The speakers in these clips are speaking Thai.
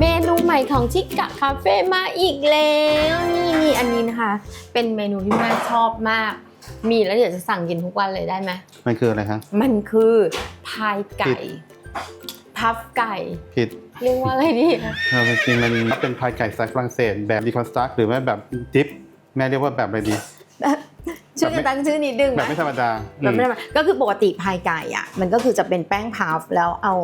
เมนูใหม่ของชิกะคาเฟ่มาอีกแล้วนี่นี่อันนี้นะคะ เป็นเมนูที่แม่ชอบมาก มีแล้วเดี๋ยวจะสั่งกินทุกวันเลยได้ไหมมันคืออะไรคะมันคือพายไก่ผิดพับไก่ ผิดเรียกว่าอะไรดีเออจริงๆมันเป็นพายไก่สายฝรั่งเศสแบบดีคอนสตรักหรือว่าแบบดิฟแม่เรียกว่าแบบอะไรดี ชื่อจะตั้งชื่อนิดนึงแบบไหมไม่ธรรมดาแบบไม่อืได้มาก็คือปกติพายไก่อะมันก็คือจะเป็นแป้งพัฟแล้วเอา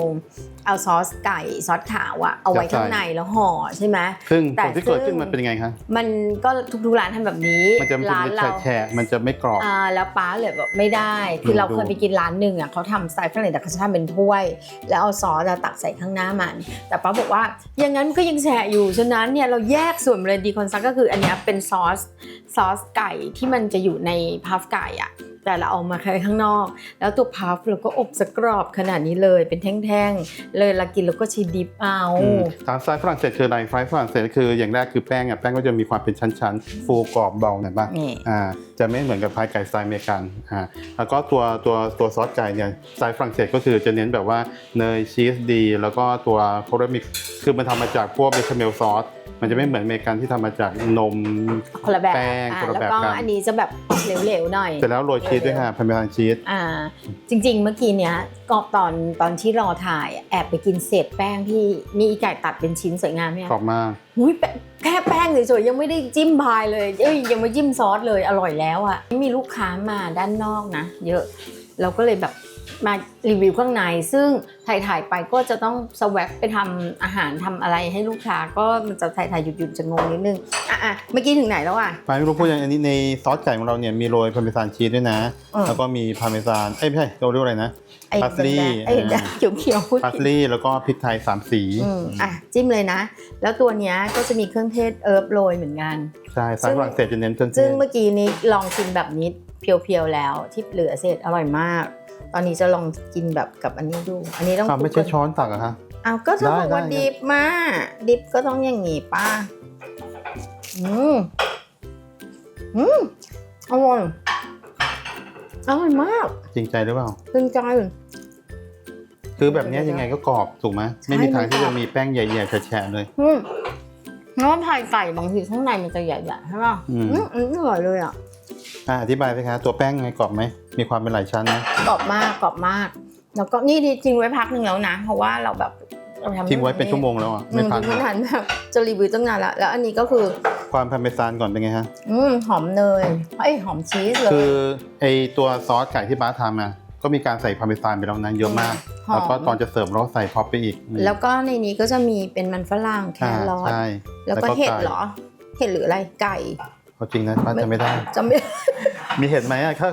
เอาซอสไก่ซอสขาวอะเอาไว้ข้างในแล้วห่อใช่ไหมซึ่งแต่ผลที่เกิดขึ้นซึ่งมันเป็นยังไงคะมันก็ทุกๆร้านทำแบบนี้มันจะมันร้านจะเราแฉะๆมันจะไม่กรอบอ่าแล้วป้าเลยแบบไม่ได้ คือดูเราดูเคยไปกินร้านหนึ่งอะเขาทำสไตล์ฝรั่งเศสแต่เขาจะทำเป็นถ้วย แล้วเอาซอสอะตักใส่ข้างหน้ามัน แต่ป้าบอกว่าอย่างนั้นมันก็ยังแฉะอยู่ฉะนั้นเนี่ยเราแยกส่วนเลยดีคอนซักก็คืออันเนี้ยเป็นซอสซอสไก่ที่มันจะอยู่ในพัฟไก่อะแต่เราเอามาใช้ข้างนอก แล้วตัวพัฟเราก็อบสกรอบขนาดนี้เลยเป็นแท่งๆ เลยเรากินแล้วก็ชีดิบเอาอืมตามสไตล์ฝรั่งเศสคืออะไรสไตล์ฝรั่งเศสคืออย่างแรกคือแป้งอะแป้งก็จะมีความเป็นชั้นๆ ฟูกรอบเบาหน่อยป่ะนี่อ่าจะไม่เหมือนกับพายไก่สไตล์อเมริกันอ่าแล้วก็ตัวตัวตัวซอสไก่เนี่ยสไตล์ฝรั่งเศสก็คือจะเน้นแบบว่าเนยชีสดี แล้วก็ตัวโคเรมิกคือมันทำมาจากพวกเบคาเมลซอส มันจะไม่เหมือนอเมริกันที่ทำมาจากนม คนละแบบแป้งอ่าคนละแล้วแบบก็กัน อันนี้จะแบบเหลวๆหน่อย เสร็จแล้วโรยชีสด้วยค่ะพาเมซานชีส อ่าจริงๆ เมื่อกี้เนี้ยก็ตอนตอนที่รอถ่ายแอบไปกินเศษแป้งที่มีอีไก่ตัดเป็นชิ้นสวยงามเนี่ยกรอบมาก หุยแป้งแค่แป้งเฉยๆยังไม่ได้จิ้มพายเลยเอ้ยยังไม่จิ้มซอสเลยอร่อยแล้วอะ่ะมีลูกค้ามาด้านนอกนะ เยอะเราก็เลยแบบ มารีวิวข้างใน ซึ่งถ่ายถ่ายๆไปก็จะต้องสวปไปทำอาหารทำอะไรให้ลูกค้าก็มันจะถ่ายถ่ายๆหยุดๆจะงงนิดนึง อะอะเมื่อกี้ถึงไหนแล้วอะไปไม่รู้พูดยังอันนี้ในซอสไก่ของเราเนี่ยมีโรยพาเมซานชีสด้วยนะอืมแล้วก็มีพาเมซานเอ้ยไม่ใช่เราเรียกว่าอะไรนะไอ้ Parsley แดงๆไอ้แดงๆเขียวๆพูดพาสผิดลีย์แล้วก็พริกไทยสามสีอืมอะจิ้มเลยนะ แล้วตัวเนี้ยก็จะมีเครื่องเทศเอิร์บโรยเหมือนกันใช่สายฝรั่งเศสจะเน้นเครื่องเทซึ่งศเมื่อกี้นี้ลองกินแบบนี้เพียวๆแล้วที่เหลือเศษอร่อยมาก ตอนนี้จะลองกินแบบกับอันนี้ดู อันนี้ต้องอ้าวไม่ใช่ช้อนตักเหรอะคะอ้าวก็จะบอกว่าได้ได้ ดิบมาดิบก็ต้องอย่างงี้ป้าอืมอืมอร่อยอร่อยมากจริงใจหรือเปล่าตึงใจ คือแบบเนี้ยยังไงก็กรอบถูกไหมไม่มีทางที่มันกรจะอบมีแป้งใหญ่ๆแฉะๆเลย อืมแล้วพายไก่บางทีข้างในมันจะใหญ่ๆใช่ป่ะอืม อืมอืมอร่อยเลยอะ อะอธิบายสิคะตัวแป้งไงกรอบไหม มีความเป็นหลายชั้นไหมกรอบมากกรอบมาก แล้วก็นี่ดีจริงไว้พักหนึ่งแล้วนะ เพราะว่าเราแบบเราทำทิ้งไว้เป็นชั่วโมงแล้วอะไม่ไม่ทัทันนไม่ทันแบบจะรีวิวตั้งนานละแล้วอันนี้ก็คือความพาเมซานก่อนเป็นไงฮะอืมหอมเนยเอ้ยหอมชีสเลยคือไอตัวซอสไก่ที่บ้าสทำอะก็มีการใส่พาเมซานไปแล้วนะเยอะมากหอมแล้วก็ตอนจะเสิร์ฟเราใส่ท็อปไปอีกอืมแล้วก็ในนี้ก็จะมีเป็นมันฝรั่งแคอ่ารอทใช่แล้วก็เห็ดไก่เหรอเห็ดหรืออะไรไก่เอาจริงนะบ้านจะไม่ได้จะไม่ มีเห็ดไหมอะถ้า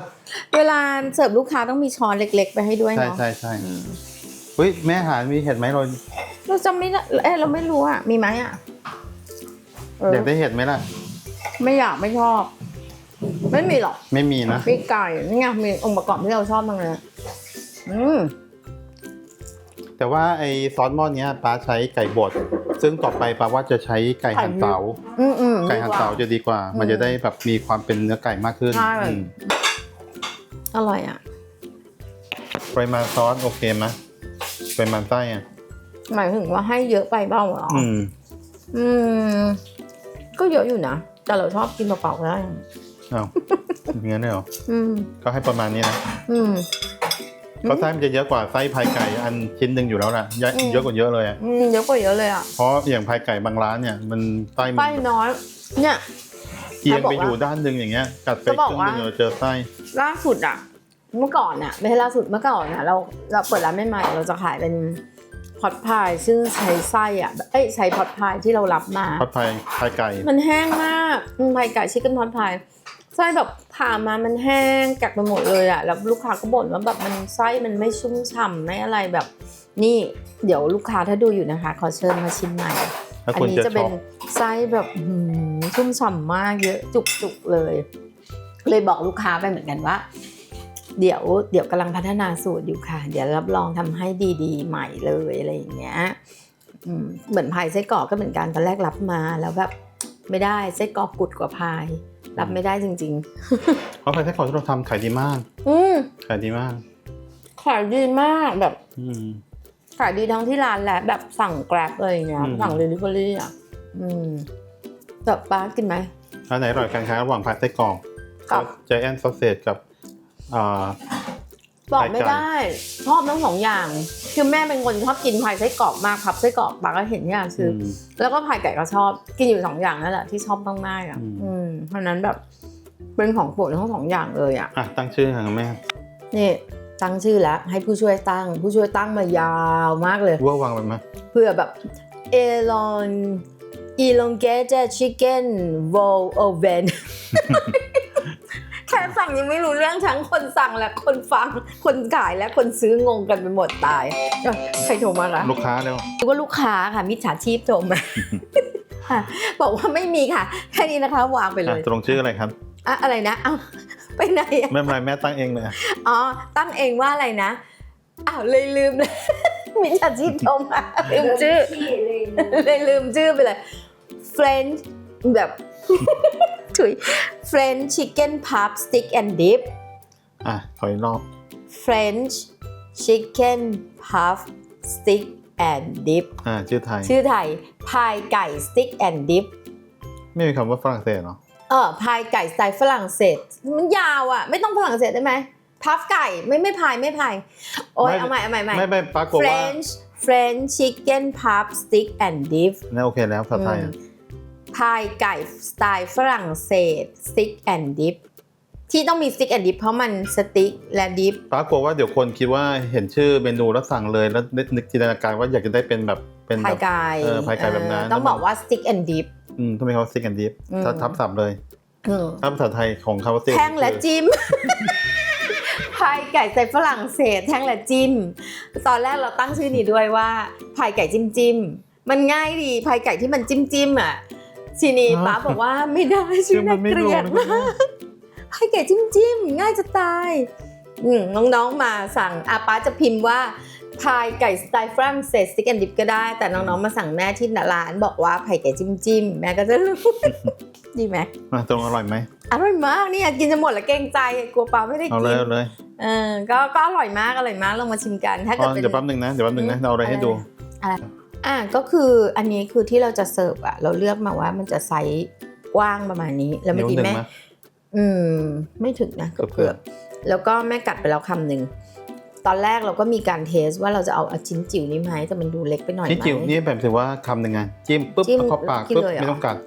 เวลาเสิร์ฟลูกค้าต้องมีช้อนเล็ก ๆ ไปให้ด้วยใช่เนาะใช่ใช่อืมเฮ้ยแม่หามีเห็ดไหมเราเราจะไม่ได้เอ้ยเราไม่รู้อะ มีไหมอะเอออยากได้เห็ดไหมล่ะ ไม่อยากไม่ชอบ ไม่มีหรอกไม่มีนะมีไก่นี่ไงมีองค์ประกอบที่เราชอบมากเลยอืมแต่ว่าไอซอสหม้อเนี้ยป้าใช้ไก่บดซึ่งต่อไปป้าว่าจะใช้ไก่หั่นเตา อืมอืมไก่ หั่นเตาจะดีกว่า มันจะได้แบบมีความเป็นเนื้อไก่มากขึ้น ใช่ อืมอร่อยอะ ปริมาณซอสโอเคไหมปริมาณไส้อะหมายถึงว่าให้เยอะไปเปล่าเหรอ อืม อืม ก็เยอะอยู่นะ แต่เราชอบกินเปล่าๆได้อ้าวงั้นเลยเหรอ อืม ก็ให้ประมาณนี้นะ อืม ก็ไส้มันจะเยอะกว่าไส้พายไก่อันชิ้นหนึ่งอยู่แล้วนะเยอะอืม เยอะกว่าเยอะเลยอะอืมเยอะกว่าเยอะเลยอะเพราะอย่างพายไก่บางร้านเนี่ยมันไส้มัไส้นน้อย เนี่ย เอียงเขาบอกไปว่าอยู่ด้านหนึ่งอย่างเงี้ยกัดไปจะคบอกรึ่งว่าหนึงเราเจอไส้ล่าสุดอะ เมื่อก่อนอะไม่ใช่ล่าสุดเมื่อก่อนอะเราเราเปิดร้านใหม่ๆเราจะขายเป็นพอตพายซึ่งใช้ไส้อะเอ้ยใช้พอตพายที่เรารับมาทอดพายพายไก่มันแห้งมากอืมพายไก่ชิคเก้นพอตพาย ไส้แบบผ่ามามันแห้งกัดไปหมดเลยอะแล้วลูกค้าก็บ่นว่าแบบมันไส้มันไม่ชุ่มฉ่ำไม่อะไรแบบ นี่เดี๋ยวลูกค้าถ้าดูอยู่นะคะ ขอเชิญมาชิมใหม่ถ้าอันคุณนี้จะจะชเป็อนบไส้แบบอื้อหือชุ่มฉ่ำมากเยอะจุกๆเลย เลยบอกลูกค้าไปเหมือนกันว่า เดี๋ยวเดี๋ยวกำลังพัฒนาสูตรอยู่ค่ะ เดี๋ยวรับรองทำให้ดีๆ ใหม่เลยอะไรอย่างเงี้ยอืมเหมือนพายไส้กรอกก็เหมือนกันตอนแรกรับมาแล้วแบบไม่ได้ไส้กรอกกุดกว่าพาย รับไม่ได้จริงเพราะพายไส้กรอกที่เราทำขายดีมากๆอืมขายดีมาก ขายดีมากแบบอืม ขายดีทั้งที่ร้านและแบบสั่งแกร็บอะไรอย่างเงี้ยอืม สั่งเดลิเวอรี่อะอืมแต่ป้ากินไหมอันไหนอร่อยกันครับระหว่างพายไส้กรอกกับใจแอนซอสเซจกับอ่า บอกไม่ไข่ไก่ได้ชอบทั้งสองอย่าง คือแม่เป็นคนชอบกินพายไส้กรอกมากพับไส้กรอกป้าก็เห็นอย่างซื้ออมแล้วก็พายไก่ก็ชอบกินอยู่สองอย่างนั่นแหละที่ชอบมากๆอะอืมอืมเพราะฉะนั้นแบบเป็นของโปรดทั้งสองอย่างเลยอะอะตั้งชื่อค่ะแม่นี่ตั้งชื่อแล้วให้ผู้ช่วยตั้ง ผู้ช่วยตั้งมายาวมากเลยเวอร์วังไปไหมเพื่อแบบ elon elongated chicken vol oven แค่ สั่งยังไม่รู้เรื่องทั้งคนสั่งและคนฟัง คนขายและคนซื้องงกันไปหมดตายเอ้ยใครโทรมาล่ะลูกค้าแล้ว หรือว่าลูกค้าค่ะมิจฉาชีพโทรมา ค่ะบอกว่าไม่มีค่ะ แค่นี้นะคะวางไปเลอะยตรงชื่ออะไรครับ อะอะไรนะเอ้าไปไหนอะ ไม่เป็นไรแม่ตั้งเองเลยอะอ๋อ ตั้งเองว่าอะไรนะ อ้าวเลยลืมเลย มิจฉาชีพโทรมาลืมชื่อ เลยลืมชื่อไปเลย French แบบ ถุย French chicken puff stick and dip อะ ขออีกรอบ French chicken puff stick and dip อ่าชื่อไทย ชื่อไทย พายไก่ stick and dip ไม่มีคำว่าฝรั่งเศสเหรอเออพายไก่สไตล์ฝรั่งเศส มันยาวอะ ไม่ต้องฝรั่งเศสได้ไหมพัฟไก่ไม่ไม่พายไม่พาย โอ้ยไม่เอาใหม่เอาใหม่เอาใหม่ไม่ไม่ปรากฏว่า French French chicken puff stick and dip นั่นโอเคแล้วภาษาไทยอือะมพายไก่สไตล์ฝรั่งเศส stick and dip ที่ต้องมี stick and dip เพราะมันสติ๊กและดิฟปรากฏว่าเดี๋ยวคนคิดว่าเห็นชื่อเมนูแล้วสั่งเลยแล้วนึกจินตนาการว่าอยากจะได้เป็นแบบเป็นพาแบยบไก่เออพายไก่แบบนั้นเออต้องบอกว่า stick and dip อืมต้องมีคำว่าซิกแอนดิฟอืม ทับศัพท์เลยอืมถ้าภาษาไทยของคำว่าซิกแท่งและจิ้ม พายไก่ใส่ฝรั่งเศส แท่งและจิ้ม ตอนแรกเราตั้งชื่อนี้ด้วยว่าพายไก่จิ้มจิ้มมันง่ายดีพายไก่ที่มันจิ้มจิ้มอะ ทีนี้ป้าบอกว่าไม่ได้ชื่ชื่ออมัน่านไม่เกลีรู้ยดนะมากพายไก่จิ้มจิ้มง่ายจะตายอืมน้องๆมาสั่งอาป้าจะพิมพ์ว่าพายไก่สไตล์ฝรั่งเศสสติ๊กแอนดิบก็ได้ แต่น้องๆมาสั่งแม่ที่ร้านบอกว่าพายไก่จิ้มจิ้มแม่ก็จะรู้ดีไหมอะตรงอร่อยไหมอร่อยมากนี่อยากกินจะหมดแล้วเกรงใจกลัวปลาไม่ได้เอากิเลยนเอาเลยเออก็ก็อร่อยมากอร่อยมากลองมาชิมกันถ้าอ๋เกิอดเป็นเดี๋ยวแป๊บหนึงนะเดี๋ยวแป๊บหนึงนะเอาอะไรให้ดูอะ ก็คืออันนี้คือที่เราจะเสิร์ฟอะเราเลือกมาว่ามันจะไซส์กว้างประมาณนี้ แล้วเมื่อกี้นิ้วหนึ่แม่งไหมอืม ไม่ถึงนะเกืเกืออบบๆแล้วก็แม่กัดไปแล้วคำหนึ่งตอนแรกเราก็มีการเทสว่าเราจะเอาชิ้นจิ๋วนี้ไหมแต่มันดูเล็กไปหน่อยที่ไหมจิ๋วนี่แบบถือว่าคำหนึ่งไงจิ้มปุ๊บจิ้มเอาเข้าปากกินปุ๊บเลยเหรอไม่ต้องกัด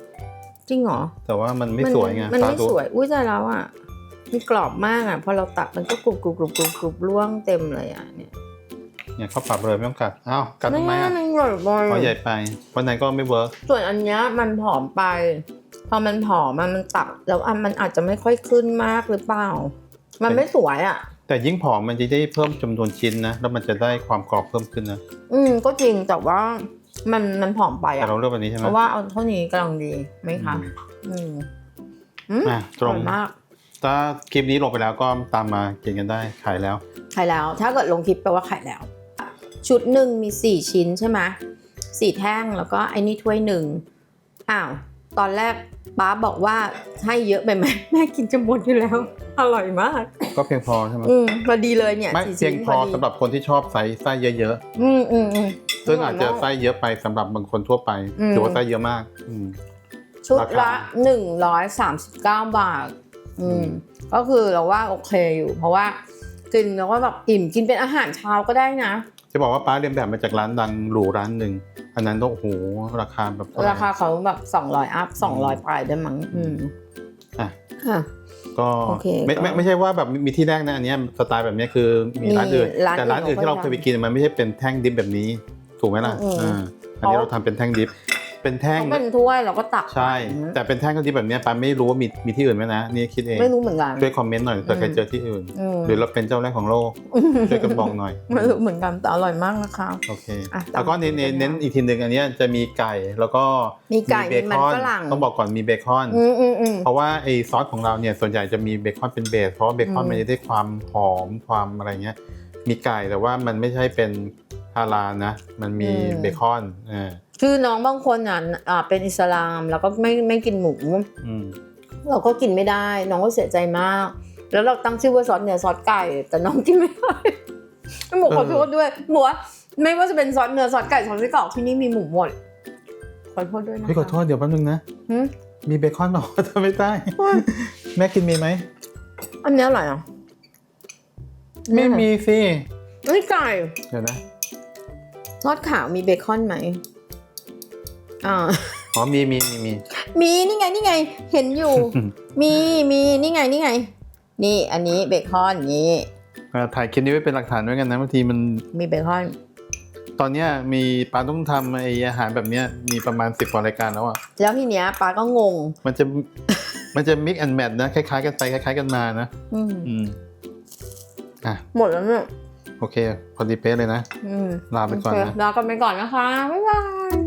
จริงเหรอแต่ว่ามันไม่สวยไงมันตาไม่ดูสวย อุ้ยแต่แล้วอะมันกรอบมากอะพอเราตัดมันก็กรุบกรุบกรุบกรุบกรุบร่วงเต็มเลยอะเนี่ย เนี่ยเข้าปากเลยไม่ต้องกัดอ้าวกัดทำไมอะนั่นอร่อยบอยเพราะใหญ่ไปวันไหนก็ไม่เวิร์กส่วนอันเนี้ยมันผอมไป พอมันผอมมันมันตัดแล้วอันมันอาจจะไม่ค่อยขึ้นมากหรือเปล่า มันไม่สวยอะ แต่ยิ่งผอมมันจะได้เพิ่มจำนวนชิ้นนะแล้วมันจะได้ความกรอบเพิ่มขึ้นนะอืมก็จริงแต่ว่ามันมันผอมไปแต่อะเราเลือกแบบนี้ใช่ไหมเพราะว่าเอาเท่านี้กำลังดีไหมคะอืมอืมอะตอรร่งอยมากถ้าคลิปนี้ลงไปแล้วก็ตามมากินกันได้ขายแล้วขายแล้ว ถ้าเกิดลงคลิปแปลว่าขายแล้ว ชุดหนึ่งมีสี่ชิ้นใช่ไหมสี่แท่งแล้วก็ไอ้นี่ถ้วยหนึ่งอ้าวตอนแรกป้าบอกว่าให้เยอะไปไหมแม่กินจะหมดอยู่แล้ว อร่อยมาก ก็เพียงพอใช่ไหมอืมพอดีเลยเนี่ยไม่สี่เพียชิ้งนพอดีสำหรับคนที่ชอบไซส์ไส้เยอะอืมอืมอืม ๆ ซึ่งอาจจะไส้เยอะไปสำหรับบางคนทั่วไปอืม ถือว่าไส้เยอะมากอืม ชุดราละคาหนึ่งร้อยสามสิบเก้าบาท อืม ก็คือเราว่าโอเคอยู่ เพราะว่ากินแล้วก็แบบอิ่มกินเป็นอาหารเช้าก็ได้นะ จะบอกว่าป้าเรียนแบบมาจากร้านดังหรูร้านหนึ่งอันนั้นต้องโอ้โหราคาแบบเท่ไหราคาเขาแบบ200อัพ200ปลายได้มั้งอืมอะค่ะ ก็โอเคไม่ก็ไม่ไม่ใช่ว่าแบบมีที่แรกนะอันเนี้ยสไตล์แบบเนี้ยคือมีร้านอื่นมีร้านแต่ร้านอื่นอื่นที่เราเขาก็เคยไปกินมันไม่ใช่เป็นแท่งดิบแบบนี้ ถูกไหมล่ะอืม อ่าอันนี้เพราะเราทำเป็นแท่งดิบ เป็นแท่ง เขาเป็นถ้วยเราก็ตัก ใช่ แต่เป็นแท่งดิบแบบเนี้ยป้าไม่รู้ว่ามีมีที่อื่นไหมนะนี่คิดเองไม่รู้เหมือนกัน ช่วยคอมเมนต์หน่อยเผื่อใครเจอที่อื่น อืม หรือเราเป็นเจ้าแรกของโลกช่วยกันบอกหน่อย ไม่รู้เหมือนกันแต่อร่อยมากนะคะ โอเคอะแล้วก็เน้นเน้นเน้นอีกทีหนึ่งอันเนี้ยจะมีไก่แล้วก็มีไก่เบมีมันคอนฝรั่ง ต้องบอกก่อนมีเบคอน อืมอืมอืม เพราะว่าไอซอสของเราเนี่ยส่วนใหญ่จะมีเบคอนเป็นเบสเพราะว่าเบคอนอืม มันจะได้ความหอมความอะไรเงี้ยมีไก่แต่ว่ามันไม่ใช่เป็นฮาลาลนะ มันมีเบคอนอ่า คือน้องบางคนอะอ่าเป็นอิสลามแล้วก็ไม่ไม่กินหมู อืมเราก็กินไม่ได้ น้องก็เสียใจมาก แล้วเราตั้งชื่อว่าซอสเนี่ยซอสไก่ แต่น้องกินไม่ได้หมูขอโทษด้วยหมูว่าไม่ว่าจะเป็นซอสเนื้อซอสไก่ซอสไส้กรอกที่นี่มีหมูหมดขอโทษด้วยนะคะพี่ขอโทษเดี๋ยวแป๊บนึงนะหืมมีเบคอนบอกว่าทำไม่ได้ แม่กินมีไหมอันนี้อร่อยอะไม่มีสิไม่ไก่เดี๋ยวนะ ซอสขาวมีเบคอนไหม อ่าอ๋อมีมีมีมีมีนี่ไงนี่ไง เห็นอยู่ มีมีนี่ไงนี่ไง นี่อันนี้เบคอนนี่อ่าถ่ายคลิปนี้ไว้เป็นหลักฐานด้วยกันนะบางทีมัน มีเบคอน ตอนเนี้ยมีปาต้องทำไออาหารแบบเนี้ยมีประมาณสิบกว่ารายการแล้วอะ แล้วทีเนี้ยป้าก็งง มันจะมันจะ mix and match นะคล้ายๆกันไปคล้ายๆกันมานะอืมอืมอะหมดแล้วเนี่ยโอเค พอดีเป๊ะเลยนะ อืมลาไปก่อนนะโเคลากันไปก่อนนะคะบ๊ายบาย